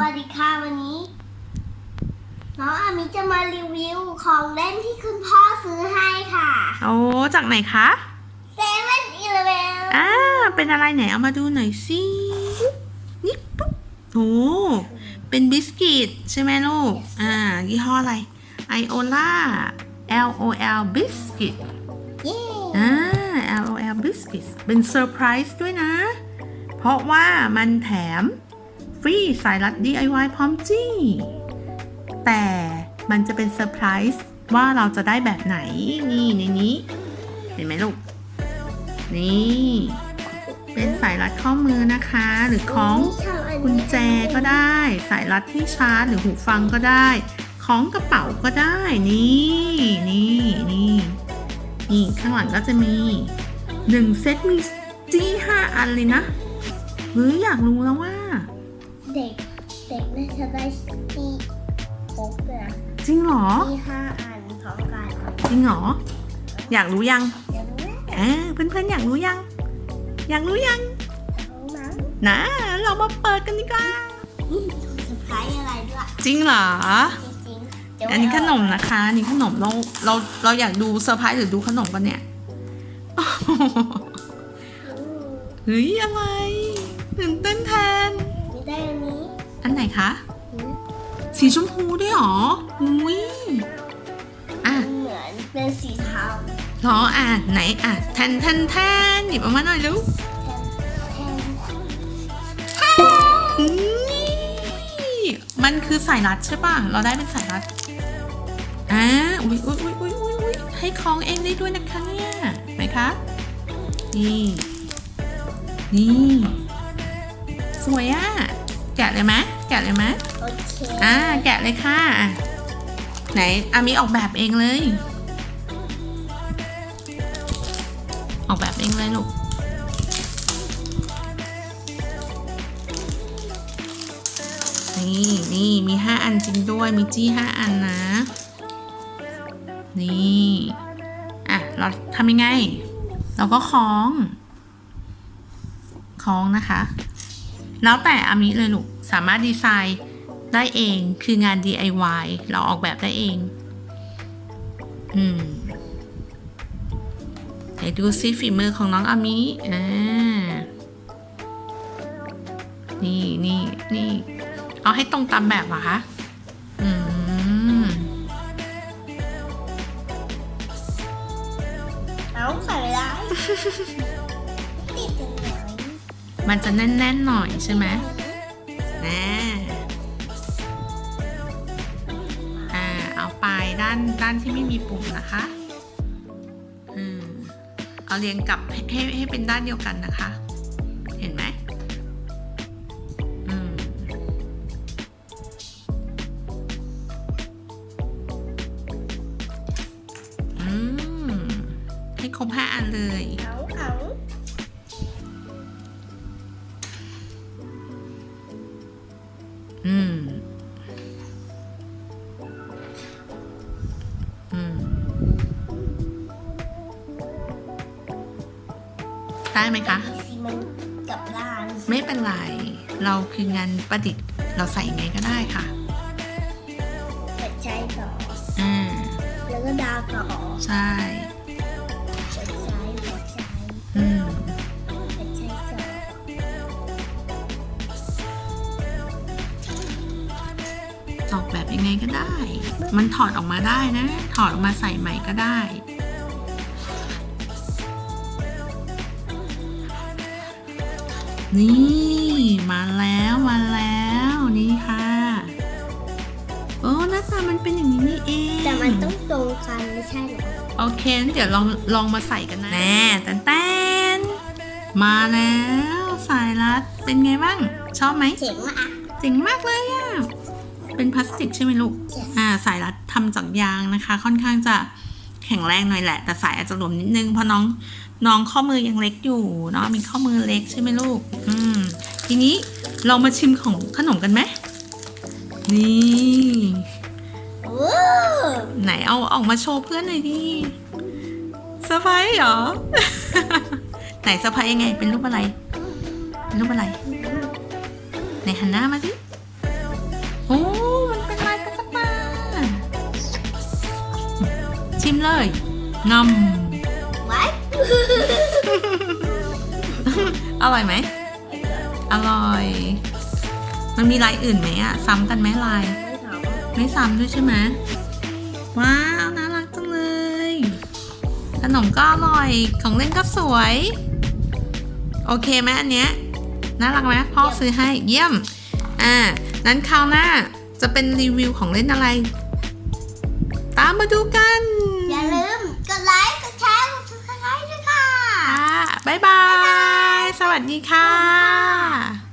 วัสดีค่ะวันนี้ น้องอามิจะมารีวิวของเล่นที่คุณพ่อซื้อให้ค่ะ โอ้จากไหนคะเซเว่นอีเลเวนอ่าเป็นอะไรไหนเอามาดูหน่อยสินี่ปุ๊บโอ้เป็นบิสกิตใช่ไหมลูก อ่ายี่ห้ออะไรไอโอล่า L O L Biscuit เย้อ่า L O L Biscuits เป็นเซอร์ไพรส์ด้วยนะ เพราะว่ามันแถม ฟรีสายรัด DIY พร้อมจี้ แต่มันจะเป็นเซอร์ไพรส์ว่าเราจะได้แบบไหน นี่ในนี้ เห็นไหมลูก นี่ เป็นสายรัดข้อมือนะคะ หรือของกุญแจก็ได้ สายรัดที่ชาร์จหรือหูฟังก็ได้ ของกระเป๋าก็ได้ นี่นี่นี่นี่ข้างหลังก็จะมีหนึ่งเซตมีจี้ห้าอันเลยนะเฮ้ยอยากรู้แล้วว่า เด็กเด็กน่าจะได้ที่ครบเลยนะจริงเหรอ ที่ห้าอันพร้อมกันจริงเหรอ อยากรู้ยังเดี๋ยวรู้ไหมเออเพื่อนๆอยากรู้ยัง อยากรู้ยัง รู้มั้งนะเรามาเปิดกันดีกว่า อืมเซอร์ไพรส์อะไรด้วยจริงเหรอ จริงๆเดี๋ยวอันนี้ขนมนะคะอันนี้ขนมเราเราเราอยากดูเซอร์ไพรส์หรือดูขนมกันเนี่ยอืมเฮ้ยอะไรตื่นเต้นแทนมี ได้อันนี้อันไหนคะอืมสีชมพูด้วยเหรออุ้ยอะเหมือนเป็นสีเทาเหรออะไหนอะแทนแทนแทนหยิบออกมาหน่อยลูกแทนนี่มันคือสายรัดใช่ป่ะ เราได้เป็นสายรัดอ่าอุ้ยอุ้ยอุ้ยอุ้ยอุ้ยอุ้ยให้คล้องเองได้ด้วยนะคะเนี่ยไหมคะ นี่ นี่ สวยอะ แกะเลยไหมแกะเลยไหมโอเคอ่าแกะเลยค่ะอะ ไหนอามีออกแบบเองเลย ออกแบบเองเลยลูกนี่นี่มีห้าอันจริงด้วยมีจี้ห้าอันนะ นี่อะเราทำยังไง เราก็คล้องคล้องนะคะ แล้วแต่อามิเลยลูก สามารถดีไซน์ได้เอง คืองาน DIY เราออกแบบได้เอง อืมไหนดูซิฝีมือของน้องอามิอ่านี่นี่นี่ เอาให้ตรงตามแบบเหรอคะ อืมเอาใส่ไว้ติดตร มันจะแน่นๆหน่อยใช่ไหมแน่อ่าเอาไปด้านด้านที่ไม่มีปุ่มนะคะอืมเอาเรียงกลับให้ให้ให้เป็นด้านเดียวกันนะคะ เห็นไหมอืมอืมให้ครบห้าอันเลย ได้ไหมคะสีมันกับด้านไม่เป็นไร เราคืองานประดิษฐ์เราใส่ไงก็ได้ค่ะหัวใจต่อ อ่าแล้วก็ดาวต่อใช่หัวใจหัวใจอืมหัวใจต่อออกแบบยังไงก็ได้ มันถอดออกมาได้นะ ถอดออกมาใส่ใหม่ก็ได้ นี่มาแล้วมาแล้วนี่ค่ะโอ้หน้าตามันเป็นอย่างนี้นี่เองแต่มันต้องตรงกันไม่ใช่เหรอโอเคงั้นเดี๋ยวลองลองมาใส่กันนะแน่แตนแตนมาแล้วสายรัดเป็นไงบ้าง ชอบไหมเจ๋งมากเจ๋งมากเลยอะ่ะเป็นพลาสติกใช่ไหมลูก Yes อ่าสายรัดทำจากยางนะคะ ค่อนข้างจะแข็งแรงหน่อยแหละ แต่สายอาจจะหลวมนิดนึงเพราะน้อง น้องข้อมือยังเล็กอยู่เนาะมีข้อมือเล็กใช่ไหมลูก อืม ทีนี้เรามาชิมของขนมกันไหมนี่ไหนเอาออกมาโชว์เพื่อนหน่อยดิเซอร์ไพรส์เหรอ ไหนเซอร์ไพรส์ยังไง เป็นรูปอะไร เป็นรูปอะไร ไหนหันหน้ามาดิโอ้มันเป็นลายตุ๊กตาชิมเลยงำ อร่อยไหม อร่อย มันมีลายอื่นไหมอะซ้ำกันไหมลาย ไม่ซ้ำด้วยใช่ไหมว้าว น่ารักจังเลย ขนมก็อร่อย ของเล่นก็สวย โอเคไหมอันเนี้ย น่ารักไหมพ่อซื้อให้ เยี่ยม อ่า นั้นคราวหน้าจะเป็นรีวิวของเล่นอะไร ตามมาดูกัน อย่าลืมกดไลค์ บ๊ายบาย สวัสดีค่ะ